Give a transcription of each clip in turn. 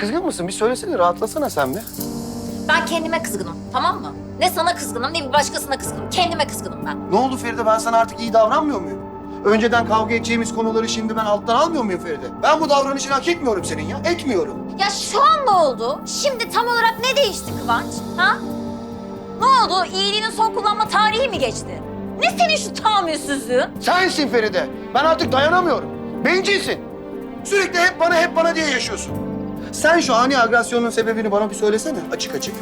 kızgın mısın? Bir söylesene rahatlasana sen bir. Ben kendime kızgınım tamam mı? Ne sana kızgınım ne bir başkasına kızgınım. Kendime kızgınım ben. Ne oldu Feride ben sana artık iyi davranmıyor muyum? Önceden kavga edeceğimiz konuları şimdi ben alttan almıyor muyum Feride? Ben bu davranışını hak etmiyorum senin ya. Etmiyorum. Ya şu an ne oldu? Şimdi tam olarak ne değişti Kıvanç? Ha? Ne oldu? İyiliğinin son kullanma tarihi mi geçti? Ne senin şu tahammülsüzlüğün? Sensin Feride. Ben artık dayanamıyorum. Bencilsin. Sürekli hep bana hep bana diye yaşıyorsun. Sen şu ani agresyonun sebebini bana bir söylesene açık açık.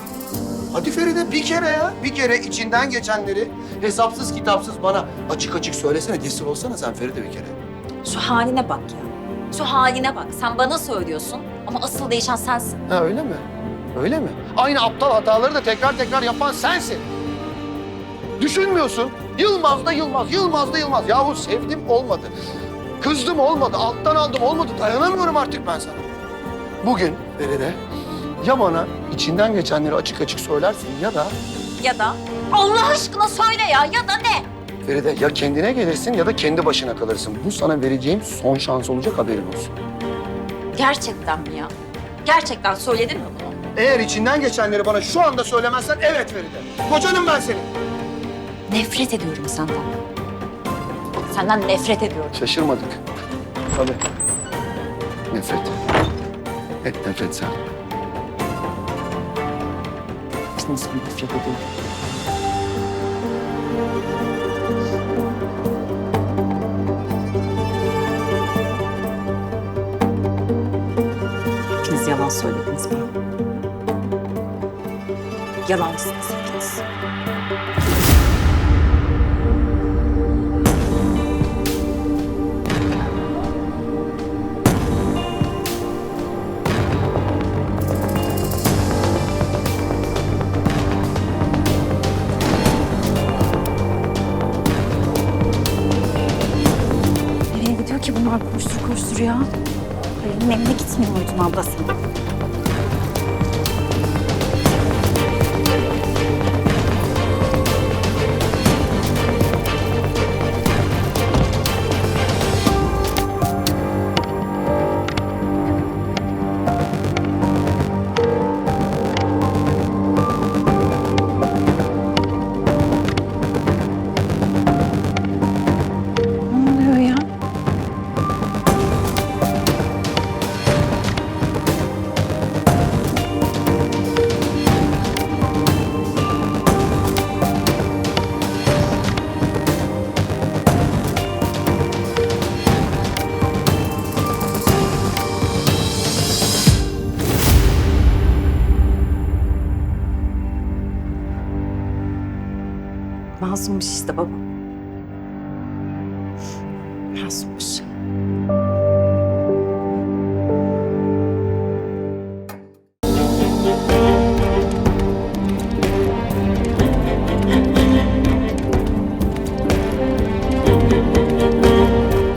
Hadi Feride bir kere ya. Bir kere içinden geçenleri hesapsız kitapsız bana açık açık söylesene. Cesur olsana sen Feride bir kere. Şu haline bak ya. Şu haline bak. Sen bana söylüyorsun ama asıl değişen sensin. Ha öyle mi? Öyle mi? Aynı aptal hataları da tekrar tekrar yapan sensin. Düşünmüyorsun. Yılmaz da Yılmaz, Yılmaz da Yılmaz. Yahu sevdim olmadı. Kızdım olmadı, alttan aldım olmadı. Dayanamıyorum artık ben sana. Bugün Feride ya bana içinden geçenleri açık açık söylersin ya da Ya da Allah aşkına söyle ya ya da ne? Feride ya kendine gelirsin ya da kendi başına kalırsın. Bu sana vereceğim son şans olacak haberin olsun. Gerçekten mi ya? Gerçekten söyledin mi bunu? Eğer içinden geçenleri bana şu anda söylemezsen evet Feride. Kocanım ben senin. Nefret ediyorum senden. Senden nefret ediyorum. Şaşırmadık. Tabii. Nefret. Et nefret sen. Biz nasıl bir nefret edelim? Hepiniz yalan söylediniz bana. Yalancısınız hepiniz. Ki bunlar koştur koştur ya? Halil'in evine gitmiyor muydun ablası? Masummuş işte baba. Masummuş.